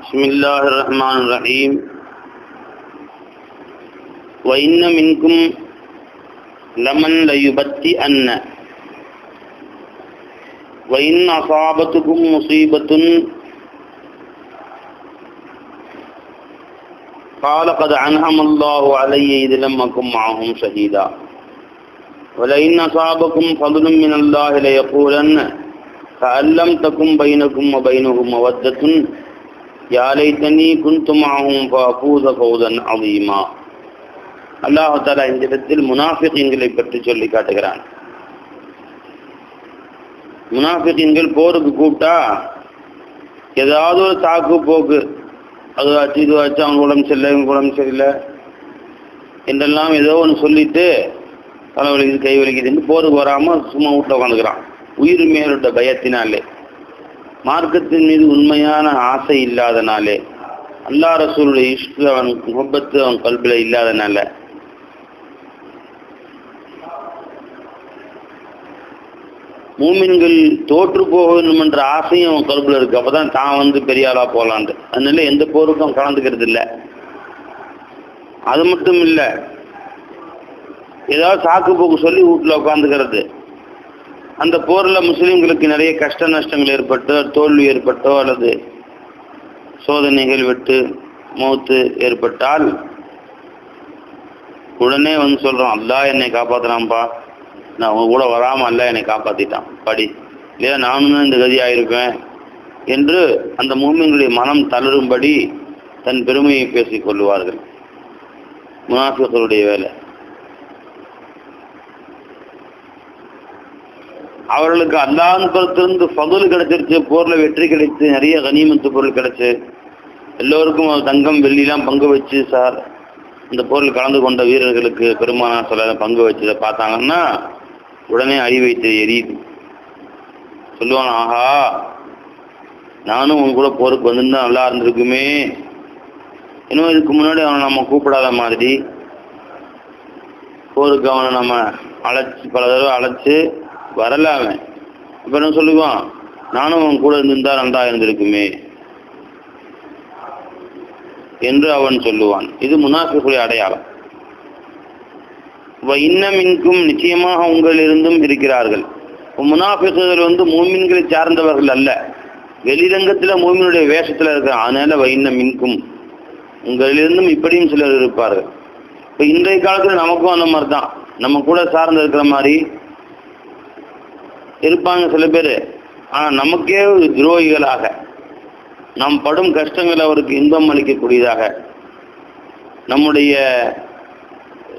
بسم الله الرحمن الرحيم. وإن منكم لمن ليبتئن. وإن أصابتكم مصيبة. قال قد أنعم الله علي إذ لم أكن معهم شهيدا. ولئن أصابكم فضل من الله ليقولن كأن لم تكن بينكم وبينه مودة. யா லைத்தனி குந்து மாஹும் ஃபூத ஃபௌதன் அதிமா அல்லாஹாலா இந்த இடத்தில் முனாஃபிகங்களை பற்றி சொல்லி காட்டுகிறான். முனாஃபிகங்கள் போருக்கு கூப்பிட்டா ஏதாவது ஒரு தாக்கு போக்கு. அது ஆச்சு இது ஆச்சு அவங்க உடம்பு சரியில்லை இவங்க உடம்பு சரியில்லை என்றெல்லாம் ஏதோ ஒன்று சொல்லிட்டு தலை கை வலிக்குதுன்னு போருக்கு வராமல் சும்மா வீட்டில் உட்காந்துக்கிறான் உயிர் மேலோட பயத்தினாலே. மார்க்கத்தின் மீது உண்மையான ஆசை இல்லாதனாலே அல்லா ரசூலுடைய இஷ்டு அவன் முகப்பத்து அவன் கல்பில் இல்லாதனால. மூமின்கள் தோற்று போக என்ற ஆசையும் அவன் கல்பில் இருக்கு. அப்போதான் தான் வந்து பெரிய ஆளா அதனால எந்த போருக்கும் கலந்துக்கிறது இல்லை. அது மட்டும் இல்லை ஏதாவது சாக்கு போக்கு சொல்லி வீட்டில் உட்காந்துக்கிறது அந்த போரில் முஸ்லீம்களுக்கு நிறைய கஷ்ட நஷ்டங்கள் ஏற்பட்டோ தோல்வி ஏற்பட்டோ அல்லது சோதனைகள் விட்டு மௌத்து ஏற்பட்டால் உடனே வந்து சொல்கிறோம் அல்லா என்னை காப்பாற்றுறான்ப்பா நான் உங்க கூட வராமல் அல்ல என்னை காப்பாற்றிட்டான் படி. இல்லையா நானும் இந்த கதி ஆயிருப்பேன் என்று அந்த மூமிங்களுடைய மனம் தளரும்படி தன் பெருமையை பேசிக் கொள்வார்கள் முனாஃபிகளுடைய வேலை. அவர்களுக்கு அல்லாஹ் புறத்திலிருந்து பகுல் கிடைச்சிருச்சு போர்ல வெற்றி கிடைச்சு நிறைய கனிமத்து பொருள் கிடைச்சு. எல்லோருக்கும் தங்கம் வெள்ளிலாம் பங்கு வச்சு சார் இந்த போரில் கலந்து கொண்ட வீரர்களுக்கு பெருமானா சொல்ல பங்கு வச்சதை பார்த்தாங்கன்னா உடனே அடி வைத்து எரியுது. சொல்லுவான் ஆஹா நானும் உன் கூட போருக்கு வந்திருந்தா நல்லா இருந்திருக்குமே. இன்னும் இதுக்கு முன்னாடி அவனை நம்ம கூப்பிடாத மாதிரி போருக்கு அவனை நம்ம அழைச்சி பல தடவை அழைச்சி வரல அவன். இப்போ என்ன சொல்லுவான்? நானும் அவன் கூட இருந்திருந்தா நன்றா இருந்திருக்குமே. என்று அவன் சொல்லுவான். இது முனாஃபிக்குடைய அடையாளம். இன்னமின்கும் நிச்சயமாக உங்களிருந்தும் இருக்கிறார்கள். முனாஃபிக்குகள் வந்து மூமின்களை சார்ந்தவர்கள் அல்ல. வெளிரங்கத்தில் மூமினுடைய வேஷத்தில் இருக்கிறான் அதனால வைன்ன மின்கும் உங்களிலிருந்தும் இப்படியும் சிலர் இருப்பார்கள். இப்போ இன்றைய காலத்தில் நமக்கும் அந்த மாதிரி தான் நம்ம கூட சார்ந்து இருக்கிற மாதிரி இருப்பாங்க சில பேர். ஆனால் நமக்கே துரோகிகளாக நாம் படும் கஷ்டங்கள் அவருக்கு இன்பம் அளிக்கக்கூடியதாக நம்முடைய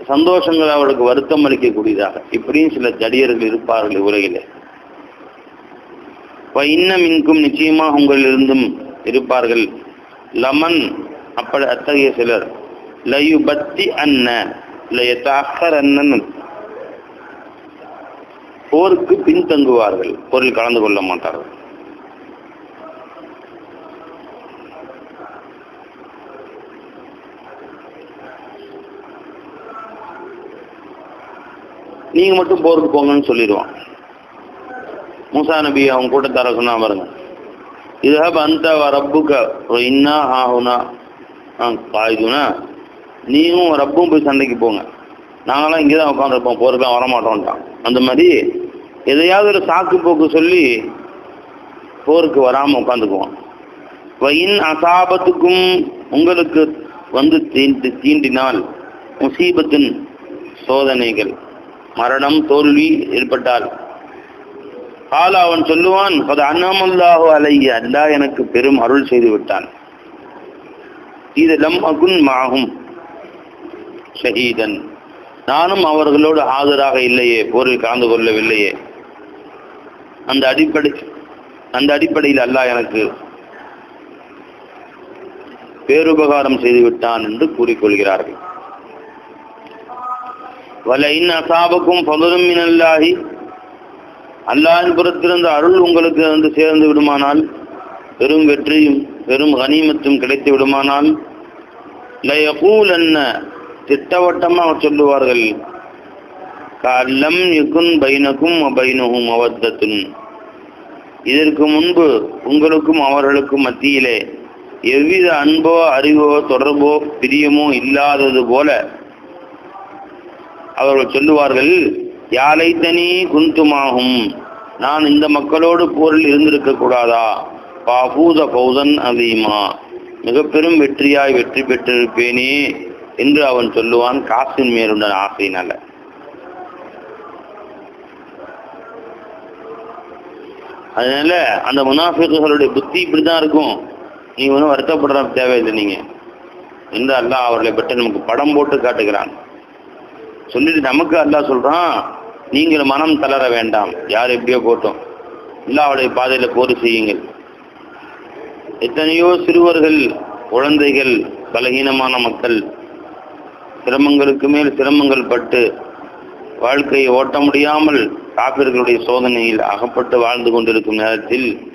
சந்தோஷங்கள் அவருக்கு வருத்தம் அளிக்கக்கூடியதாக. இப்படியும் சில தடியர்கள் இருப்பார்கள் உலகிலே. இன்னும் இன்கும் நிச்சயமாக உங்களிலிருந்தும் இருப்பார்கள். லமன் அப்படி அத்தகைய சிலர். லயு பத்தி அன்ன லயத்தாக்கர் அண்ணன் போருக்கு பின்தங்குவார்கள். போரில் கலந்து கொள்ள மாட்டார்கள். நீங்க மட்டும் போருக்கு போங்கன்னு சொல்லிடுவான். மூசா நபி அவங்க கூட்டத்தார சொன்னா பாருங்க. இதுஹப் அந்த ரப்புக்க இன்னா ஆகுனா காயுதுனா நீயும் ரப்பும் போய் சண்டைக்கு போங்க. நாங்களாம் இங்கே தான் உட்காந்துருப்போம் போருக்கெல்லாம் வரமாட்டோம்ட்டான். அந்த மாதிரி எதையாவது ஒரு சாக்கு போக்கு சொல்லி போருக்கு வராமல் உட்காந்துக்குவோம் வயின் அசாபத்துக்கும் உங்களுக்கு வந்து தீண்டி தீண்டினால் முசீபத்தின் சோதனைகள். மரணம் தோல்வி ஏற்பட்டால். ஆள் அவன் சொல்லுவான் அது அண்ணாமல்லாஹோ அலைய அல்லா எனக்கு பெரும் அருள் செய்து விட்டான். இது லம் அகுன் மாகும். ஷஹீதன். நானும் அவர்களோடு ஆஜராக இல்லையே போரில் கலந்து கொள்ளவில்லையே. அந்த அடிப்படை அந்த அடிப்படையில் அல்லாஹ் எனக்கு பேருபகாரம் செய்து விட்டான் என்று கூறிக்கொள்கிறார்கள். வல இன் அசாபக்கும் பகரும் மினல்லாஹி. அல்லாஹின் புறத்திலிருந்து அருள் உங்களுக்கு வந்து சேர்ந்து விடுமானால் பெரும் வெற்றியும் பெரும் கனிமத்தும் கிடைத்து விடுமானால் லயகூல் என்ன திட்டவட்டமாக சொல்லுவார்கள். கல்லம் யுகுன் பைனக்கும் பைனகும் அவத்தத்துன். இதற்கு முன்பு உங்களுக்கும் அவர்களுக்கும் மத்தியிலே எவ்வித அன்போ அறிவோ தொடர்போ பிரியமோ இல்லாதது போல அவர்கள் சொல்லுவார்கள் யாழைத்தனி குந்துமாகும். நான் இந்த மக்களோடு போரில் இருந்திருக்க கூடாதா? பாபூத பௌதன் அதிகமா மிக பெரும் வெற்றியாய் வெற்றி பெற்றிருப்பேனே என்று அவன் சொல்லுவான் காசின் மேலுள்ள ஆசையினால. அதனால அந்த முனாஃபிக்குகளுடைய புத்தி இப்படிதான் இருக்கும். நீ ஒன்றும் வருத்தப்படுற தேவையில்லை நீங்க. என்று அல்லாஹ் அவர்களை பற்றி நமக்கு படம் போட்டு காட்டுகிறான். சொல்லிட்டு நமக்கு அல்லாஹ் சொல்றான் நீங்கள் மனம் தளர வேண்டாம். யார் எப்படியோ போட்டோம். அல்லாஹ்வுடைய பாதையில் போர் செய்யுங்கள். எத்தனையோ சிறுவர்கள் குழந்தைகள் பலகீனமான மக்கள் சிரமங்களுக்கு மேல் சிரமங்கள் பட்டு வாழ்க்கையை ஓட்ட முடியாமல் காப்பிர்களுடைய சோதனையில் அகப்பட்டு வாழ்ந்து கொண்டிருக்கும் நேரத்தில்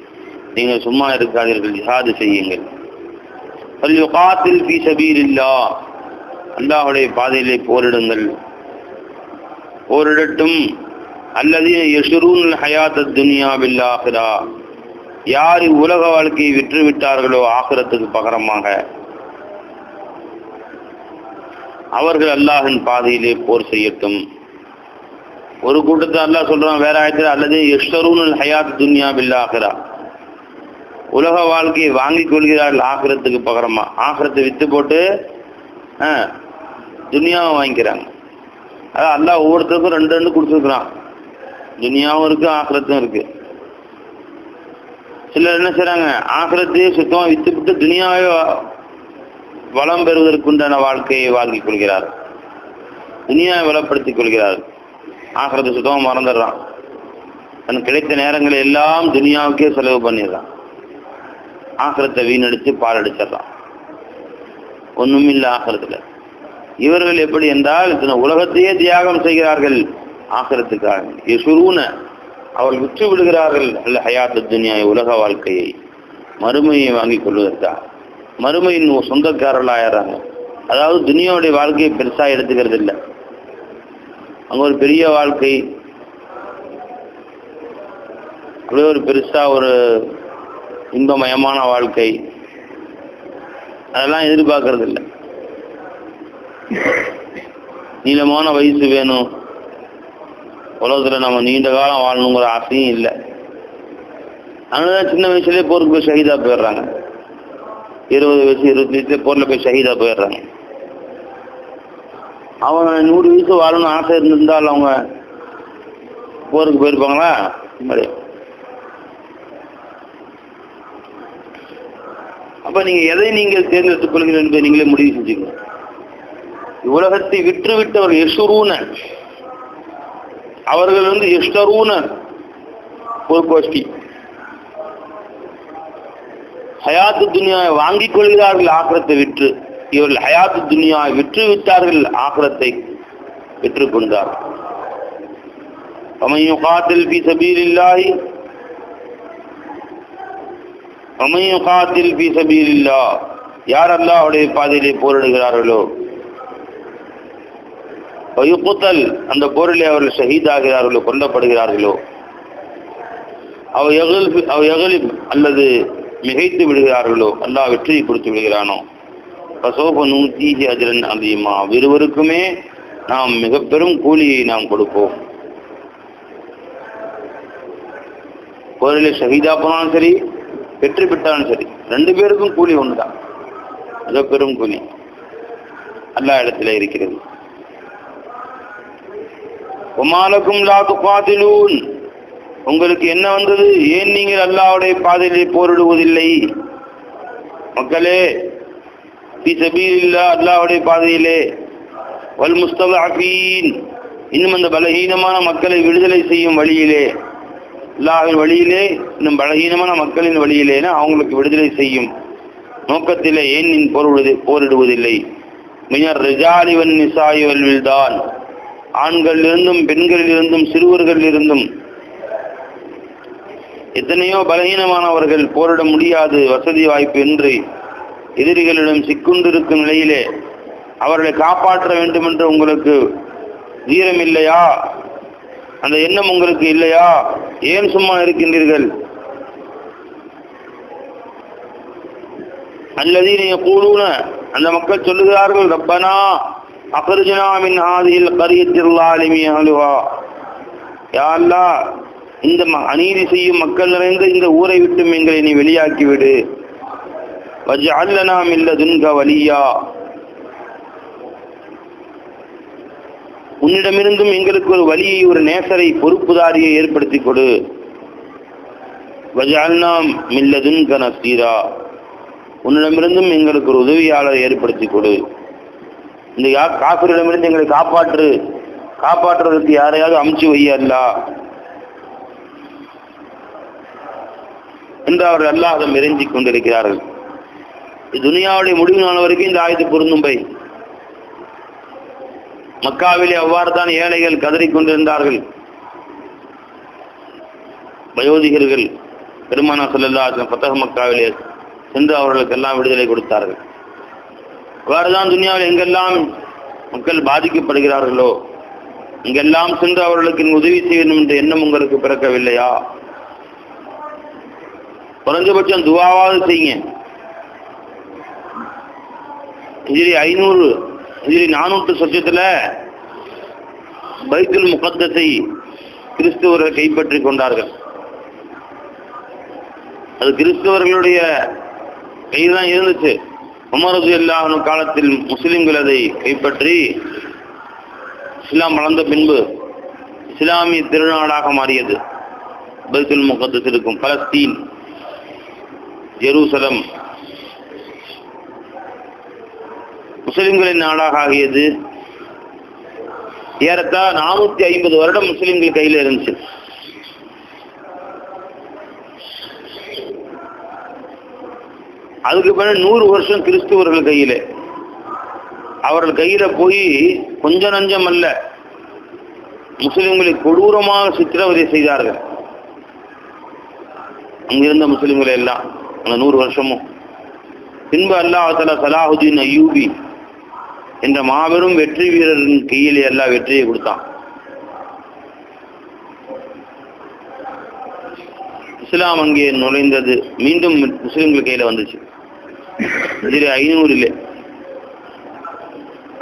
நீங்கள் சும்மா இருக்காதீர்கள் ஜிஹாது செய்யுங்கள். பல்யுகாத்தில் பி அல்லாஹுடைய பாதையிலே போரிடுங்கள். போரிடட்டும். அல்லது யஷுரூன் ஹயாத் துனியா பில்லாஹிரா யார் உலக வாழ்க்கையை விற்று விட்டார்களோ ஆகிரத்துக்கு பகரமாக. அவர்கள் அல்லாஹின் பாதையிலே போர் செய்யட்டும். ஒரு கூட்டத்தை அல்லா சொல்றான் வேற ஆயத்தில் அல்லது யஷ்டரூன் ஹயாத் துன்யா ஆகிறா உலக வாழ்க்கையை வாங்கிக் கொள்கிறார்கள் ஆகிறத்துக்கு பகரமா. ஆகிரத்தை வித்து போட்டு துன்யாவை வாங்கிக்கிறாங்க. அதான் அல்லா ஒவ்வொருத்தருக்கும் ரெண்டு ரெண்டு கொடுத்துருக்குறான். துனியாவும் இருக்கு ஆகிறத்தும் இருக்கு. சிலர் என்ன செய்கிறாங்க ஆகிறத்தையே சுத்தமா வித்துவிட்டு துனியாவே வ- வளம் பெறுவதற்குண்டான வாழ்க்கையை வாங்கிக் கொள்கிறார் துனியாவை வளப்படுத்திக் கொள்கிறார் ஆகிறது சுத்தமாக மறந்துடுறான். தனக்கு கிடைத்த நேரங்களை எல்லாம் துனியாவுக்கே செலவு பண்ணிடுறான். ஆக்கிரத்தை வீணடித்து பால் அடிச்சிடறான் ஒன்றும் இல்லை ஆகிறதுல இவர்கள் எப்படி என்றால் இத்தனை உலகத்தையே தியாகம் செய்கிறார்கள். ஆக்கிரத்துக்காக யசுரூன அவர்கள் விற்று விடுகிறார்கள். அல்ல ஹயாத்து துனியா உலக வாழ்க்கையை. மறுமையை வாங்கிக் கொள்வதற்காக. மறுமையின் சொந்தக்காரர்கள் ஆயிடுறாங்க அதாவது துனியாவுடைய வாழ்க்கையை பெருசாக எடுத்துக்கிறது இல்லை அங்கே ஒரு பெரிய வாழ்க்கை. அப்படியே ஒரு பெருசாக ஒரு இன்பமயமான வாழ்க்கை. அதெல்லாம் எதிர்பார்க்கறது இல்லை நீளமான வயசு வேணும். உலகத்தில் நம்ம நீண்ட காலம் வாழணுங்கிற ஆசையும் இல்லை. அதனால சின்ன வயசுலேயே போருக்கு போய் ஷஹீதா போயிடுறாங்க. இருபது வயசு இருபத்தி வயசுலேயே போரில் போய் ஷஹீதா போயிடுறாங்க. அவன் நூறு வயசு வாழணும்னு ஆசை இருந்திருந்தால் அவங்க போருக்கு போயிருப்பாங்களா? மாதிரி அப்போ நீங்கள் எதை நீங்கள் தேர்ந்தெடுத்துக் கொள்கிறீர்கள் என்பதை நீங்களே முடிவு செஞ்சுக்கணும் உலகத்தை விற்று விட்டவர் யசுரூன அவர்கள் வந்து எஷ்டரூன ஒரு கோஷ்டி. ஹயாத்து துணியாவை வாங்கிக் கொள்கிறார்கள் ஆக்கிரத்தை விற்று. இவர்கள் ஹயாத்து துனியா விற்றுவித்தார்கள் ஆகலத்தை பெற்றுக் கொண்டார். அமையும் காத்தில் பி சபீல் இல்லாய் அமையும் பி சபீல் இல்லா யார் அல்லாவுடைய பாதையிலே போரிடுகிறார்களோ? வயுக்குத்தல் அந்த போரிலே அவர்கள் ஷஹீதாகிறார்களோ கொல்லப்படுகிறார்களோ? அவ எகல் அவ எகலிப் அல்லது மிகைத்து விடுகிறார்களோ? அல்லாஹ் வெற்றியை கொடுத்து விடுகிறானோ? பசோப நூத்தீஹி அஜரன் அதிகமா இருவருக்குமே நாம் மிக பெரும் கூலியை நாம் கொடுப்போம். போரிலே ஷஹீதா போனாலும் சரி வெற்றி பெற்றாலும் சரி ரெண்டு பேருக்கும் கூலி ஒண்ணுதான். மிக பெரும் கூலி. எல்லா இடத்துல இருக்கிறது. உமாலக்கும் லாக்கு பாதிலூன் உங்களுக்கு என்ன வந்தது? ஏன் நீங்கள் அல்லாவுடைய பாதையிலே போரிடுவதில்லை? மக்களே அல்லாவுடைய பாதையிலே. வல் முஸ்தபீன் இன்னும் அந்த பலகீனமான மக்களை விடுதலை செய்யும் வழியிலே. அல்லாஹ்வின் வழியிலே இன்னும் பலகீனமான மக்களின் வழியிலேனா அவங்களுக்கு விடுதலை செய்யும் நோக்கத்திலே ஏன் நீ போரிடுவது போரிடுவதில்லை. மினர் ரிஜாலிவன் நிசாயுவல்வில்தான் ஆண்களிலிருந்தும் பெண்களிலிருந்தும் சிறுவர்களிலிருந்தும் எத்தனையோ பலகீனமானவர்கள் போரிட முடியாது வசதி வாய்ப்பு இன்றி. எதிரிகளிடம் சிக்குண்டிருக்கும் நிலையிலே அவர்களை காப்பாற்ற வேண்டும் என்று உங்களுக்கு தீரம் இல்லையா அந்த எண்ணம் உங்களுக்கு இல்லையா? ஏன் சும்மா இருக்கின்றீர்கள்? அல்லதீன கூடுன அந்த மக்கள் சொல்லுகிறார்கள் ரப்பனா அகர்ஜனா ஆதியில் ஹாதில் கரியத்தில் லாலிமி இந்த ம- அநீதி செய்யும் மக்கள் நிறைந்த இந்த ஊரை விட்டும் எங்களை நீ வெளியாக்கிவிடு. விடு வஜ்அல்லனா மின் லதுன்க வலியா உன்னிடமிருந்தும் எங்களுக்கு ஒரு வழியை ஒரு நேசரை பொறுப்புதாரியை ஏற்படுத்தி கொடு. வஜால்னா மில்லதுன்க நசீரா உன்னிடமிருந்தும் எங்களுக்கு ஒரு உதவியாளரை ஏற்படுத்தி கொடு. இந்த யா காப்பிரிடமிருந்து எங்களை காப்பாற்று. காப்பாற்றுவதற்கு யாரையாவது அமுச்சு வையல்லா என்று அவர்கள் அல்லாஹ்விடம் இறைஞ்சிக் கொண்டிருக்கிறார்கள். துனியாவுடைய முடிவு நாள் வரைக்கும் இந்த ஆயுத பொருந்தும் பை மக்காவிலே அவ்வாறு தான் ஏழைகள் கதறிக்கொண்டிருந்தார்கள் வயோதிகர்கள் பெருமானா சொல்லல்லா பத்தக மக்காவிலே சென்று அவர்களுக்கு எல்லாம் விடுதலை கொடுத்தார்கள் அவ்வாறுதான் துனியாவில் எங்கெல்லாம் மக்கள் பாதிக்கப்படுகிறார்களோ இங்கெல்லாம் சென்று அவர்களுக்கு உதவி செய்யணும் என்ற எண்ணம் உங்களுக்கு பிறக்கவில்லையா குறைஞ்சபட்சம் துவாவாவது செய்யுங்க இதில் ஐநூறு இதில் நானூற்று சொச்சத்தில் பைத்துல் முகத்தத்தை கிறிஸ்துவர்கள் கைப்பற்றி கொண்டார்கள். அது கிறிஸ்தவர்களுடைய கையில் தான் இருந்துச்சு. உமரது இல்லாஹனு காலத்தில் முஸ்லிம்கள் அதை கைப்பற்றி இஸ்லாம் வளர்ந்த பின்பு இஸ்லாமிய திருநாடாக மாறியது. பைத்துல் முகத்தஸ் இருக்கும் பலஸ்தீன் ஜெருசலம் முஸ்லிம்களின் நாடாக ஆகியது. ஏறத்தாழ நானூத்தி ஐம்பது வருடம் முஸ்லிம்கள் கையில இருந்துச்சு. அதுக்கு பிறகு நூறு வருஷம் கிறிஸ்துவர்கள் கையில. அவர்கள் கையில போய் கொஞ்ச நஞ்சம் அல்ல முஸ்லிம்களை கொடூரமாக சித்திரவதை செய்தார்கள். அங்கிருந்த முஸ்லிம்களை எல்லாம் அந்த நூறு வருஷமும். பின்பு அல்லாஹால சலாஹுதீன் அய்யூபி என்ற மாபெரும் வெற்றி வீரரின் கையில் எல்லா வெற்றியை கொடுத்தான். இஸ்லாம் அங்கே நுழைந்தது. மீண்டும் முஸ்லிம்கள் கையில் வந்துச்சு. இதில் ஐநூறிலே.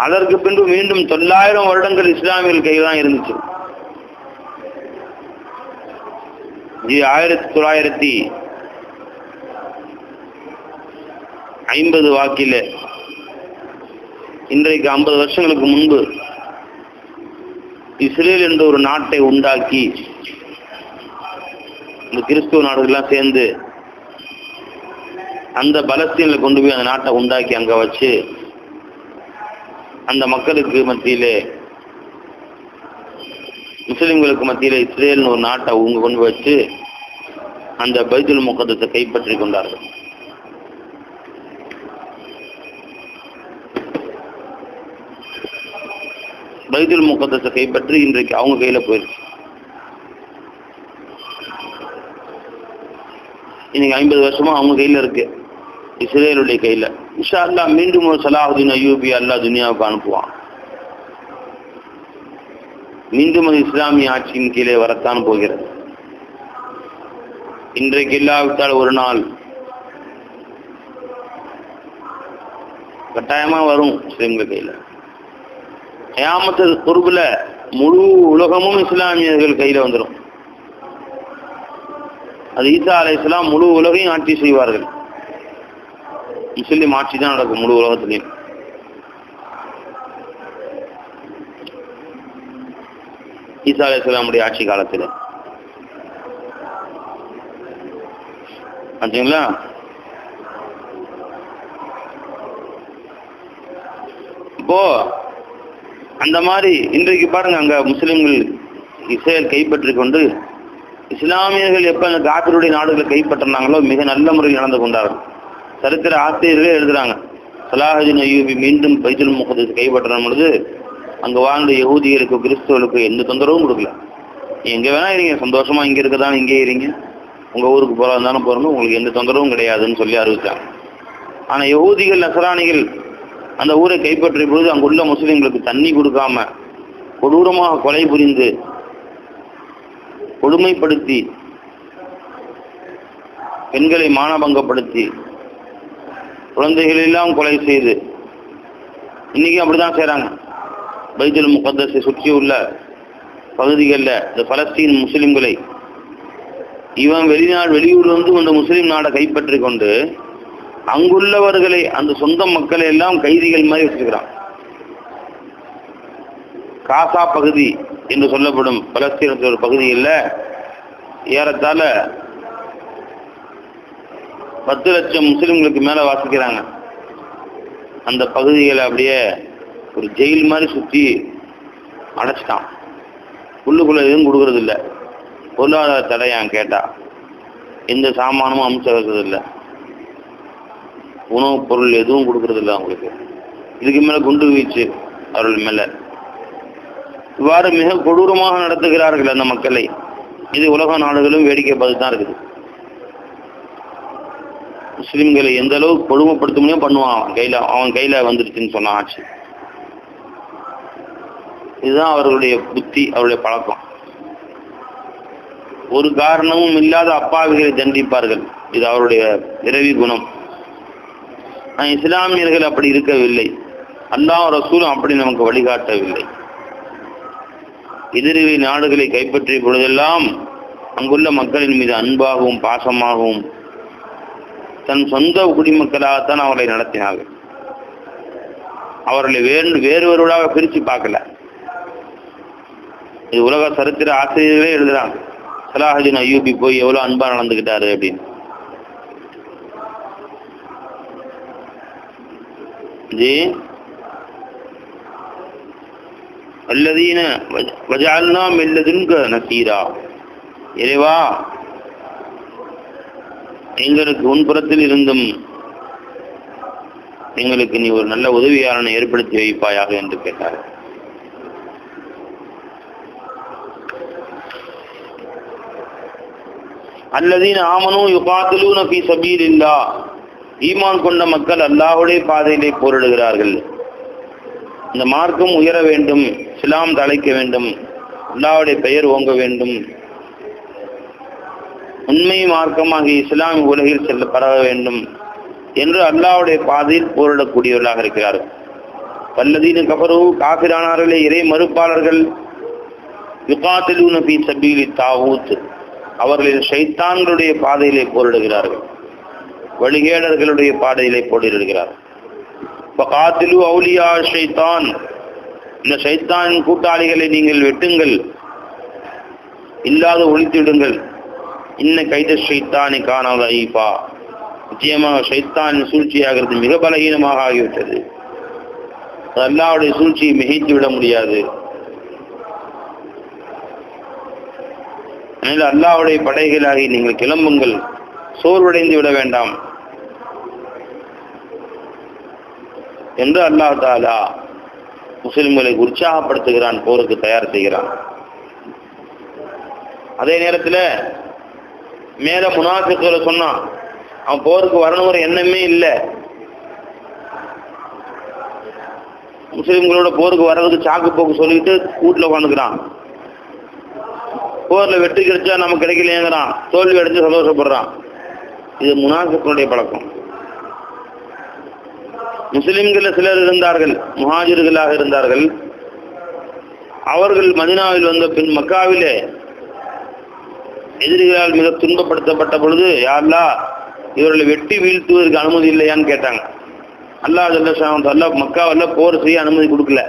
அதற்கு பின்பு மீண்டும் தொள்ளாயிரம் வருடங்கள் இஸ்லாமியர்கள் கையில் தான் இருந்துச்சு. இது ஆயிரத்தி தொள்ளாயிரத்தி ஐம்பது வாக்கில இன்றைக்கு ஐம்பது வருஷங்களுக்கு முன்பு இஸ்ரேல் என்ற ஒரு நாட்டை உண்டாக்கி இந்த கிறிஸ்துவ நாடுகள்லாம் சேர்ந்து அந்த பலஸ்தீனில் கொண்டு போய் அந்த நாட்டை உண்டாக்கி அங்க வச்சு அந்த மக்களுக்கு மத்தியிலே முஸ்லீம்களுக்கு மத்தியிலே இஸ்ரேல்னு ஒரு நாட்டை அவங்க கொண்டு வச்சு அந்த பைத்துல் முகத்தத்தை கைப்பற்றி கொண்டார்கள். பைதுல் முகத்தத்தை கைப்பற்றி இன்றைக்கு அவங்க கையில போயிருக்கு இன்னைக்கு ஐம்பது வருஷமா அவங்க கையில இருக்கு. இஸ்ரேலுடைய கையில. இஷா அல்லாஹ் மீண்டும் ஒரு சலாஹுதீன் அயூபி அல்லாஹ் துனியாவுக்கு அனுப்புவான். மீண்டும் அது இஸ்லாமிய ஆட்சியின் கீழே வரத்தான் போகிறது. இன்றைக்கு இல்லாவிட்டால் ஒரு நாள் கட்டாயமா வரும் முஸ்லீம்கள் கையில. ஏமத்து குறுபுல முழு உலகமும் இஸ்லாமியர்கள் கையில் வந்துடும் அது ஈசா அலை இஸ்லாம் முழு உலகையும் ஆட்சி செய்வார்கள். முஸ்லீம் ஆட்சி தான் நடக்கும் முழு உலகத்திலையும். ஈசா அலை இஸ்லாமுடைய ஆட்சி காலத்தில். ஆச்சுங்களா இப்போ அந்த மாதிரி இன்றைக்கு பாருங்க அங்கே முஸ்லீம்கள் இஸ்ரேல் கைப்பற்றி கொண்டு இஸ்லாமியர்கள் எப்போ அந்த காப்பிருடைய நாடுகளை கைப்பற்றினாங்களோ மிக நல்ல முறையில் நடந்து கொண்டார்கள். சரித்திர ஆசிரியர்களே எழுதுறாங்க சலாஹுதீன் ஐயூபி மீண்டும் பைத்துல் முகத்தை கைப்பற்றின பொழுது அங்கே வாழ்ந்த யகூதிகளுக்கு கிறிஸ்துவர்களுக்கு எந்த தொந்தரவும் கொடுக்கல. எங்கே எங்க வேணா இருங்க சந்தோஷமாக இங்கே இருக்கதான் இங்கே இருங்க. உங்கள் ஊருக்கு போறா இருந்தாலும் போறோம் உங்களுக்கு எந்த தொந்தரவும் கிடையாதுன்னு சொல்லி அறிவித்தாங்க ஆனால் யகூதிகள் நசராணிகள் அந்த ஊரை கைப்பற்றிய பொழுது அங்குள்ள முஸ்லீம்களுக்கு தண்ணி கொடுக்காம கொடூரமாக கொலை புரிந்து கொடுமைப்படுத்தி பெண்களை மானபங்கப்படுத்தி குழந்தைகளெல்லாம் கொலை செய்து இன்னைக்கு அப்படிதான் செய்கிறாங்க பைதல் முகத்தஸை சுற்றி உள்ள பகுதிகளில் இந்த பலஸ்தீன் முஸ்லிம்களை இவன் வெளிநாடு வெளியூர்ல இருந்து இந்த முஸ்லீம் நாடை கைப்பற்றி கொண்டு அங்குள்ளவர்களை அந்த சொந்த மக்களை எல்லாம் கைதிகள் மாதிரி வச்சிருக்கிறான். காசா பகுதி என்று சொல்லப்படும் பலஸ்தீனத்தில் ஒரு பகுதியில் ஏறத்தாழ பத்து லட்சம் முஸ்லீம்களுக்கு மேல வாசிக்கிறாங்க. அந்த பகுதிகளை அப்படியே ஒரு ஜெயில் மாதிரி சுற்றி அடைச்சிட்டான். உள்ளுக்குள்ளே எதுவும் கொடுக்கறதில்ல. பொருளாதார தடையான் கேட்டால் எந்த சாமானமும் அமுச்சு இருக்கிறதில்லை உணவுப் பொருள் எதுவும் கொடுக்கறது இல்ல அவங்களுக்கு. இதுக்கு மேல குண்டு வீச்சு அவர்கள் மேல. இவ்வாறு மிக கொடூரமாக நடத்துகிறார்கள் அந்த மக்களை. இது உலக நாடுகளும் வேடிக்கை பார்த்து தான் இருக்குது. முஸ்லிம்களை எந்த அளவுக்கு கொடுமைப்படுத்த முடியும் பண்ணுவான் அவன் கையில அவன் கையில வந்துருச்சுன்னு சொன்னான் ஆச்சு இதுதான் அவர்களுடைய புத்தி அவருடைய பழக்கம். ஒரு காரணமும் இல்லாத அப்பாவிகளை தண்டிப்பார்கள். இது அவருடைய பிறவி குணம். இஸ்லாமியர்கள் அப்படி இருக்கவில்லை. அல்லாஹ் ரசூலும் அப்படி நமக்கு வழிகாட்டவில்லை. எதிரிவை நாடுகளை கைப்பற்றிய பொழுதெல்லாம் அங்குள்ள மக்களின் மீது அன்பாகவும் பாசமாகவும் தன் சொந்த குடிமக்களாகத்தான் அவர்களை நடத்தினார்கள் அவர்களை வேறு வேறுவர்களாக பிரித்து பார்க்கல. இது உலக சரித்திர ஆசிரியர்களே எழுதுறாங்க. சலாஹுதீன் அய்யூபி போய் எவ்வளோ அன்பாக நடந்துக்கிட்டாரு அப்படின்னு. ஜி அல்லதீன வஜ- வஜஅல்னா நசீரா. இறைவா எங்களுக்கு உன்புறத்தில் இருந்தும் எங்களுக்கு நீ ஒரு நல்ல உதவியாளனை ஏற்படுத்தி வைப்பாயாக என்று கேட்டார். அல்லதீன ஆமனும் யுகாத்திலூன சபீர் சபீலில்லா ஈமான் கொண்ட மக்கள் அல்லாஹுடைய பாதையிலே போரிடுகிறார்கள். இந்த மார்க்கம் உயர வேண்டும் இஸ்லாம் தழைக்க வேண்டும் அல்லாவுடைய பெயர் ஓங்க வேண்டும். உண்மை மார்க்கமாகிய இஸ்லாம் உலகில் செல்ல பரவ வேண்டும் என்று அல்லாவுடைய பாதையில் போரிடக்கூடியவர்களாக இருக்கிறார்கள். வல்லதீன கபரு காபிரானார்களே இறை மறுப்பாளர்கள் யுகாத்திலூன ஃபீ சபீலி தாவூத் அவர்களின் சைத்தான்களுடைய பாதையிலே போரிடுகிறார்கள். வழிகேடர்களுடைய பாதையிலே இப்போ காத்திலு அவுலியா ஷைத்தான். இந்த சைத்தான் கூட்டாளிகளை நீங்கள் வெட்டுங்கள். இல்லாத ஒழித்திடுங்கள் இன்ன கைத ஷைத்தானை காணாத ஐபா நிச்சயமாக ஷைத்தானின் சூழ்ச்சியாகிறது மிக பலகீனமாக ஆகிவிட்டது. அல்லாவுடைய சூழ்ச்சியை மிகைத்து விட முடியாது. அதனால் அல்லாஹ்வுடைய படைகளாகி நீங்கள் கிளம்புங்கள். சோர்வடைந்து விட வேண்டாம். என்று அல்லாஹ் தாலா முஸ்லிம்களை உற்சாகப்படுத்துகிறான் போருக்கு தயார் செய்கிறான். அதே நேரத்தில் மேல முனாஃபிக்குகளை சொன்னான் அவன் போருக்கு வரணுங்கிற எண்ணமே இல்லை. முஸ்லிம்களோட போருக்கு வர்றதுக்கு சாக்கு போக்கு சொல்லிட்டு கூட்டில் உட்காந்துக்கிறான் போரில் வெற்றி கிடைச்சா நமக்கு கிடைக்கலையேங்கிறான். தோல்வி அடைஞ்சு சந்தோஷப்படுறான். இது முனாஃபிக்குடைய பழக்கம். முஸ்லிம்கள் சிலர் இருந்தார்கள் முஹாஜிர்களாக இருந்தார்கள். அவர்கள் மதினாவில் வந்த பின் மக்காவிலே எதிரிகளால் மிக துன்பப்படுத்தப்பட்ட பொழுது யாரெல்லாம் இவர்களை வெட்டி வீழ்த்துவதற்கு அனுமதி இல்லையான்னு கேட்டாங்க. அல்லாஹ் ஜல்லஷான் அல்லா மக்காவில் போர் செய்ய அனுமதி கொடுக்கல.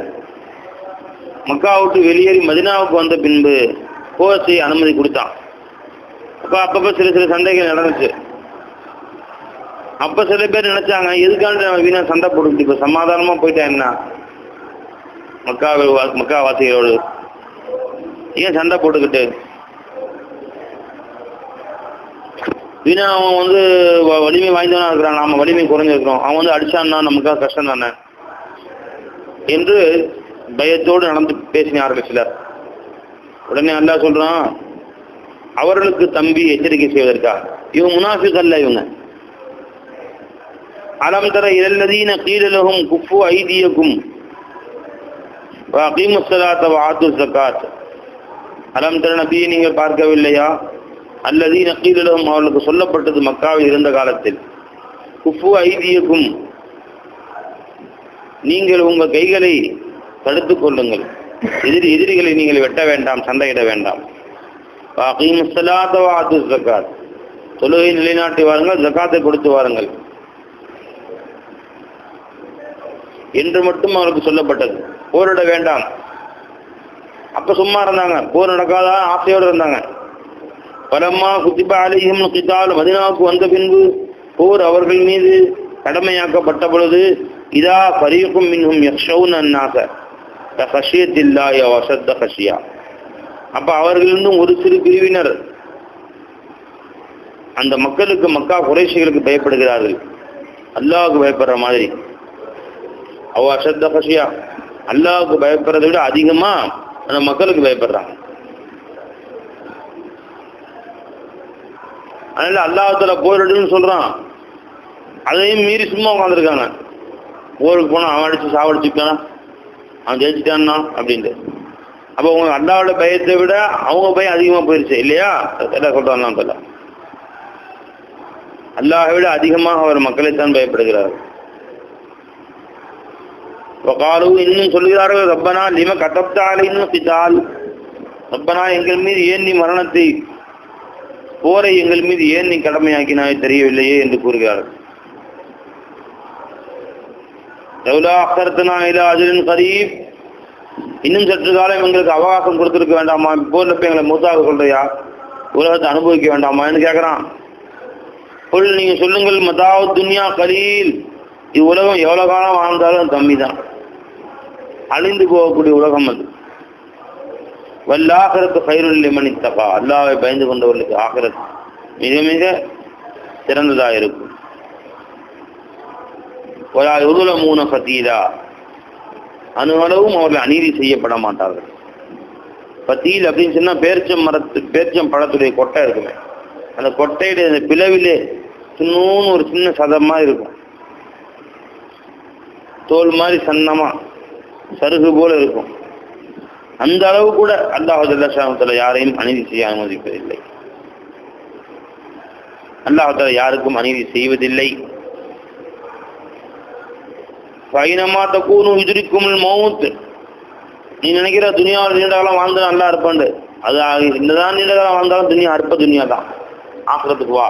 மக்கா விட்டு வெளியேறி மதினாவுக்கு வந்த பின்பு போர் செய்ய அனுமதி கொடுத்தான். அப்போ அப்பப்போ சில சில சண்டைகள் நடந்துச்சு. அப்ப சில பேர் நினைச்சாங்க எதுக்காண்டு நம்ம வீணா சண்டை போட்டுக்கிட்டு இப்ப சமாதானமா போயிட்டா என்ன? மக்கா மக்கா வாசிகளோடு ஏன் சண்டை போட்டுக்கிட்டு? வீணா அவன் வந்து வலிமை வாய்ந்தவனா இருக்கிறான் நாம வலிமை குறைஞ்சிருக்கிறோம். அவன் வந்து அடிச்சான்னா நமக்காக கஷ்டம் தானே? என்று பயத்தோடு நடந்து பேசினார்கள் சிலர். உடனே அல்லாஹ் சொல்றான் அவர்களுக்கு தம்பி எச்சரிக்கை செய்வதற்கா? இவங்க முனாஃபிக் அல்ல இவங்க. அலம் தர இரல்லதீன கீழலகும் குஃபு ஐதியகும் வகீமு ஸலாத்த வஆத்து அலம் தர நபியை நீங்கள் பார்க்கவில்லையா? அல்லதீன கீழலகும் அவர்களுக்கு சொல்லப்பட்டது மக்காவில் இருந்த காலத்தில். குஃபு ஐதியக்கும் நீங்கள் உங்கள் கைகளை தடுத்துக் கொள்ளுங்கள். எதிரி எதிரிகளை நீங்கள் வெட்ட வேண்டாம் சண்டையிட வேண்டாம். வாத்து ஜக்காத் தொழுகை நிலைநாட்டி வாருங்கள் ஜக்காத்தை கொடுத்து வாருங்கள். என்று மட்டும் அவருக்கு சொல்லப்பட்டது. போரிட வேண்டாம். அப்ப சும்மா இருந்தாங்க. போர் நடக்காத ஆசையோடு இருந்தாங்க. பலம்மா குத்திபா அலிஹிம் கிதால் மதினாவுக்கு வந்த பின்பு போர் அவர்கள் மீது கடமையாக்கப்பட்ட பொழுது இதா பரீக்கும் மின்ஹும் யக்ஷவுன் அந்நாச ஹஷியத்தில்லாய வசத்த ஹஷியா அப்ப அவர்களிருந்தும் ஒரு சிறு பிரிவினர். அந்த மக்களுக்கு மக்கா குறைசிகளுக்கு பயப்படுகிறார்கள். அல்லாவுக்கு பயப்படுற மாதிரி. அவ அசத்த ஹஷியா அல்லாஹுக்கு பயப்படுறதை விட அதிகமா அந்த மக்களுக்கு பயப்படுறாங்க. அதனால அல்லாஹத்துல போரிடுன்னு சொல்றான். அதையும் மீறி சும்மா உட்காந்துருக்காங்க போருக்கு போனா அவன் அடிச்சு சாவடிச்சுக்கானா அவன் ஜெயிச்சுட்டான்னா? அப்படின்ட்டு. அப்போ உங்க அல்லாவோட பயத்தை விட அவங்க பயம் அதிகமா போயிருச்சு இல்லையா? எல்லாம் சொல்றாங்க அல்லாஹை விட அதிகமாக அவர் மக்களைத்தான் பயப்படுகிறார். வகாலு இன்னும் சொல்கிறார்கள் ரப்பனா லிம கதப்தாலின்னு இன்னும் ரப்பனா எங்கள் மீது ஏன் நீ மரணத்தை போரை எங்கள் மீது ஏன் நீ கடமையாக்கினாய் தெரியவில்லையே என்று கூறுகிறார்கள் எவ்வளோ அக்கரத்தனா இல்ல அஜிலின் கரீப். இன்னும் சற்று காலம் எங்களுக்கு அவகாசம் கொடுத்துருக்க வேண்டாமா? போர்ல போய் எங்களை மூத்தாக சொல்றியா? உலகத்தை அனுபவிக்க வேண்டாமான்னு கேட்குறான். புல் நீங்க சொல்லுங்கள் மதாவது துன்யா கலீல். இவ்வுலகம் எவ்வளவு காலம் வாழ்ந்தாலும் கம்மி தான் அழிந்து போகக்கூடிய உலகம் அது. வல்லாகரத்து கயிறுள்ள மணித்தப்பா அல்லாவை பயந்து கொண்டவர்களுக்கு ஆகரத் மிக மிக சிறந்ததா இருக்கும். ஒரு உருள மூண பத்தீதா அணுவளவும் அவர்கள் அநீதி செய்யப்பட மாட்டார்கள். பத்தியில் அப்படின்னு சொன்னா பேர்ச்சம் மரத்து பேர்ச்சம் பழத்துடைய கொட்டை இருக்குமே. அந்த கொட்டையுடைய அந்த பிளவிலே சின்னூன்னு ஒரு சின்ன சதமா இருக்கும். தோல் மாதிரி சன்னமா சருகு போல இருக்கும். அந்த அளவு கூட அல்லாஹுல்ல யாரையும் அநீதி செய்ய அனுமதிப்பதில்லை. அல்லாஹால யாருக்கும் அநீதி செய்வதில்லை. பைனமா தக்கூனும் எதிரிக்கும் மௌத்து நீ நினைக்கிற துணியாவில் நீண்ட காலம் வாழ்ந்து நல்லா இருப்பாண்டு அது என்னதான் நீண்ட காலம் வாழ்ந்தாலும் துணியா அற்ப துணியா தான் ஆக்கிறதுக்கு வா.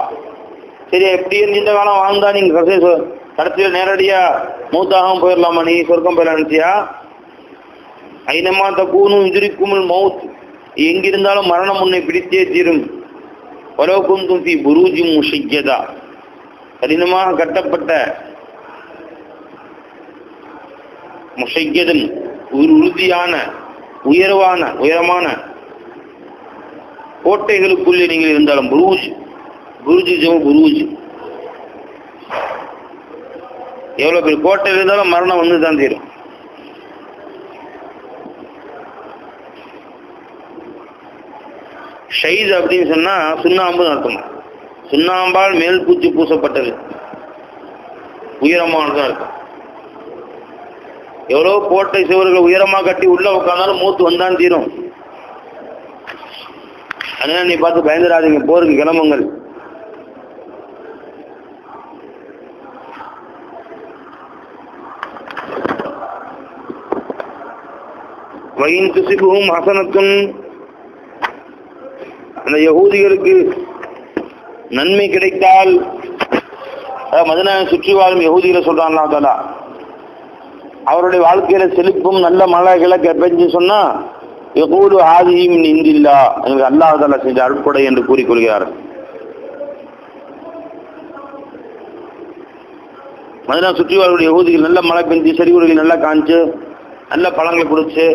சரி எப்படியே நீண்ட காலம் வாழ்ந்தா நீங்க கடைசியில் நேரடியா மூத்தாகவும் போயிடலாமா நீ சொர்க்கம் போயிடலாம் நினைச்சியா? ஐனமா தக்கூனும் எதிரிக்கும் மவுத். எங்கிருந்தாலும் மரணம் உன்னை பிடித்தே தீரும். உலகம் தும்பி புரூஜி முஷிஜதா கடினமாக கட்டப்பட்ட முஷையதன் ஒரு உறுதியான உயர்வான உயரமான கோட்டைகளுக்குள்ளே நீங்கள் இருந்தாலும் புரூஜ் குருஜி ஜோ புரூஜ். எவ்வளவு பெரிய கோட்டை இருந்தாலும் மரணம் வந்து தான் தீரும். ஷைத் அப்படின்னு சொன்னா சுண்ணாம்புன்னு அர்த்தம். சுண்ணாம்பால் மேல் பூச்சி பூசப்பட்டது. உயரமானதாக இருக்கும். எவ்வளோ கோட்டை சுவர்கள் உயரமா கட்டி உள்ள உட்காந்தாலும் மூத்து வந்தான் தீரும். அதனால நீ பார்த்து பயந்துடாதீங்க போருக்கு கிளம்புங்கள். வயின் துசிபுகும் ஹசனத்தும் அந்த யகூதிகளுக்கு நன்மை கிடைத்தால் அதாவது சுற்றி வாழும் யகூதிகளை சொல்றான் தாலா அவருடைய வாழ்க்கையில செழிப்பும் நல்ல மழைகளை பெஞ்சு சொன்னா எகூடு ஆதியும் நிந்தில்லா எங்களுக்கு அல்லாஹ் தாலா செஞ்ச அருட்கொடை என்று கூறிக்கொள்கிறார். மதுரா சுற்றி வாழ்வுடைய யகுதிகள் நல்ல மழை பெஞ்சு செடிகுடிகள் நல்லா காஞ்சு நல்ல பழங்களை கொடுத்து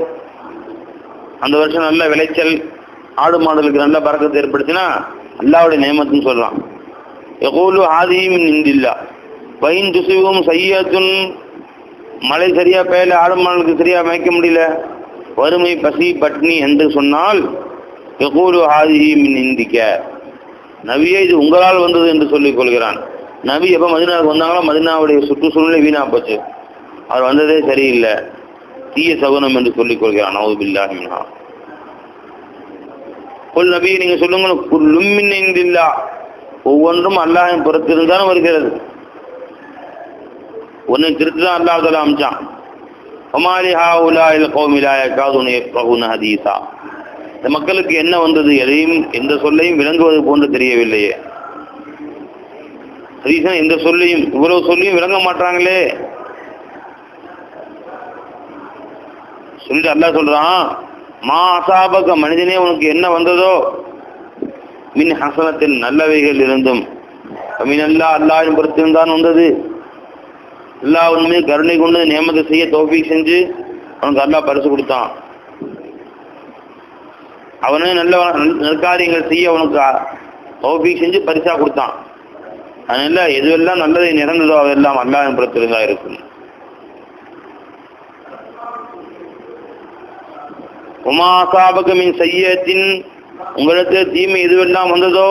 அந்த வருஷம் நல்ல விளைச்சல் ஆடு மாடுகளுக்கு நல்ல பறக்கத்தை ஏற்படுத்தினா அல்லாவுடைய நியமத்துன்னு சொல்லலாம். எகோலு ஆதியும் நின்றில்லா. பைன் துசுவும் சையத்துன் மழை சரியா பெயல ஆடு மாடுகளுக்கு சரியா மேய்க்க முடியல. வறுமை பசி பட்னி என்று சொன்னால் யகூலு ஆதியும் மின் நவியே இது உங்களால் வந்தது என்று சொல்லிக் கொள்கிறான். நபி எப்போ மதினாவுக்கு வந்தாங்களோ மதினாவுடைய சுற்றுச்சூழலை வீணா போச்சு. அவர் வந்ததே சரியில்லை. தீய சகுனம் என்று சொல்லிக் கொள்கிறான். நவுபில்லாஹிமினா கொல் நபி நீங்க சொல்லுங்கள் குல்லும் இந்தில்லா. ஒவ்வொன்றும் அல்லாஹின் புறத்திலிருந்தான் வருகிறது. ஒன்னு திருத்து தான் அல்லாஹ் தலா அமிச்சான். ஒமாலி ஹா உலா இல் கௌமிலாய காதுனு இந்த மக்களுக்கு என்ன வந்தது எதையும் எந்த சொல்லையும் விளங்குவது போன்று தெரியவில்லையே. ஹதீஸா எந்த சொல்லையும் இவ்வளவு சொல்லியும் விளங்க மாட்டாங்களே சொல்லிட்டு அல்லாஹ் சொல்றான் மா அசாபக மனிதனே உனக்கு என்ன வந்ததோ? மின் ஹசனத்தில் நல்லவைகள் இருந்தும் மின் அல்லா அல்லாவின் பொறுத்திருந்தான் வந்தது. எல்லா உண்மையும் கருணை கொண்டு நியமத்தை செய்ய தோப்பி செஞ்சு அவனுக்கு அல்லாஹ் பரிசு கொடுத்தான். அவனே நல்ல நற்காரியங்கள் செய்ய அவனுக்கு தோப்பி செஞ்சு பரிசா கொடுத்தான். அதனால எதுவெல்லாம் நல்லதை நிறந்ததோ அதெல்லாம் அல்லாவின் புறத்திருந்தா இருக்கும். உமாசாபக மின் செய்யத்தின் உங்களுக்கு தீமை எதுவெல்லாம் வந்ததோ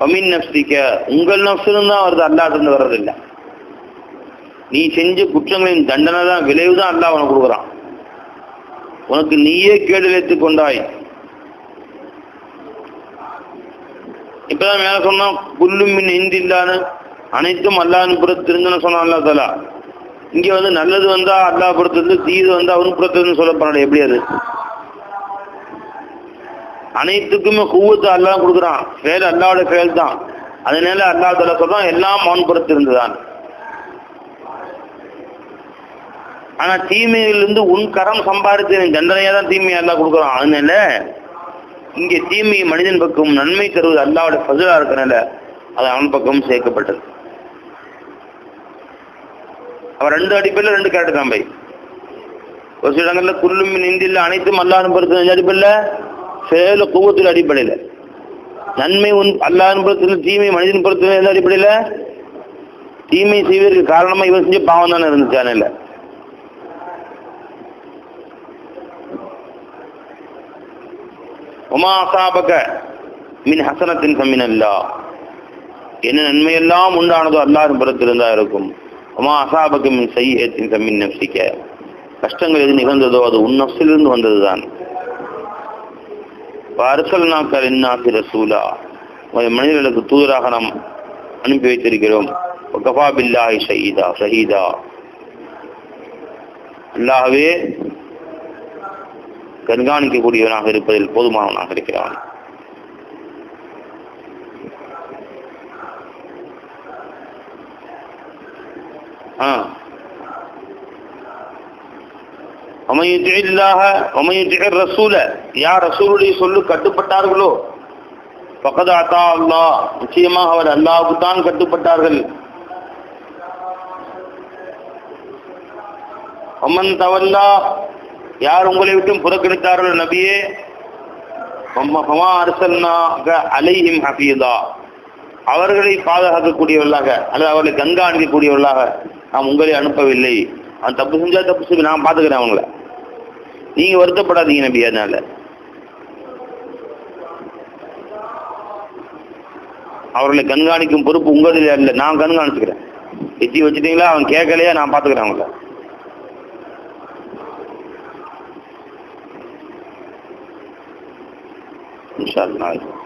பமின் நப்சிக்க உங்கள் நப்சிலும் தான் வருது. அல்லாட்டிருந்து வர்றதில்லை. நீ செஞ்ச குற்றங்களின் தண்டனை தான் விளைவு தான் அல்லாஹ் உனக்கு கொடுக்குறான். உனக்கு நீயே கேடு கொண்டாய். இப்பதான் மேல சொன்னா புல்லும் மின் இந்தில்லான்னு. அனைத்தும் அல்லாஹின் புறத்திருந்துன்னு சொன்னான் அல்லா தலா இங்க வந்து நல்லது வந்தா அல்லாஹ் புறத்திலிருந்து தீது வந்தா அவன் புறத்திலிருந்து சொல்லப்படாது எப்படி அது? அனைத்துக்குமே குவத்து அல்லா கொடுக்குறான். ஃபேல் அல்லாவோட ஃபேல் தான் அதனால அல்லா தலா சொல்றான் எல்லாம் அவன் இருந்துதான் ஆனா தீமையிலிருந்து உன் கரம் சம்பாதித்து தண்டனையா தான் தீமையை எல்லாம் கொடுக்குறான். அதனால இங்க தீமை மனிதன் பக்கம் நன்மை தருவது அல்லாவோட பதிலா இருக்கனால அது அவன் பக்கம் சேர்க்கப்பட்டது. அவன் ரெண்டு அடிப்பில் ரெண்டு கேரக்டர் தான் பை ஒரு சில இடங்களில் குள்ளும் இந்தியில் அனைத்தும் அல்லாடும் பொறுத்த அடிப்படையில் சேல குவத்தில் அடிப்படையில். நன்மை உன் அல்லாஹ் புறத்தில் தீமை மனிதன் புறத்தில் எந்த அடிப்படையில்? தீமை செய்வதற்கு காரணமா இவன் செஞ்ச பாவம் தானே இருந்துச்சு அதனால. உமா அசாபக மின் ஹசனத்தின் சம்மின் அல்லா என்ன நன்மையெல்லாம் உண்டானதோ அல்லாஹின் புறத்திலிருந்தா இருக்கும். உமா அசாபக மின் சையத்தின் சம்மின் நப்சிக்க கஷ்டங்கள் எது நிகழ்ந்ததோ அது உன் நப்சிலிருந்து வந்ததுதான். பார்சல் இன்னாசி ரசூலா மனிதர்களுக்கு தூதராக நாம் அனுப்பி வைத்திருக்கிறோம். கபா பில்லாஹி ஷஹீதா ஷஹீதா. அல்லாஹவே கண்காணிக்கக்கூடியவனாக இருப்பதில் போதுமானவனாக இருக்கிறான். யார் ரசூலுடைய சொல்லு கட்டுப்பட்டார்களோ? பகதாத்தா அத்தா அல்லா நிச்சயமாக அவர் அல்லாவுக்கு தான் கட்டுப்பட்டார்கள். அம்மன் தவல்லா யார் உங்களை விட்டும் புறக்கணித்தார்கள் நபியே? அலைஹிம் ஹபீதா அவர்களை பாதுகாக்கக்கூடியவர்களாக அல்லது அவர்களை கண்காணிக்கக்கூடியவர்களாக நாம் உங்களை அனுப்பவில்லை. அவன் தப்பு செஞ்சா தப்பு செய்ய நான் பார்த்துக்கிறேன் அவங்கள. நீங்க வருத்தப்படாதீங்க நம்பி அதனால. அவர்களை கண்காணிக்கும் பொறுப்பு உங்களது இல்லை நான் கண்காணிச்சுக்கிறேன். எத்தி வச்சுட்டீங்களா அவன் கேட்கலையா நான் பார்த்துக்கிறேன் அவங்கள. இன்ஷா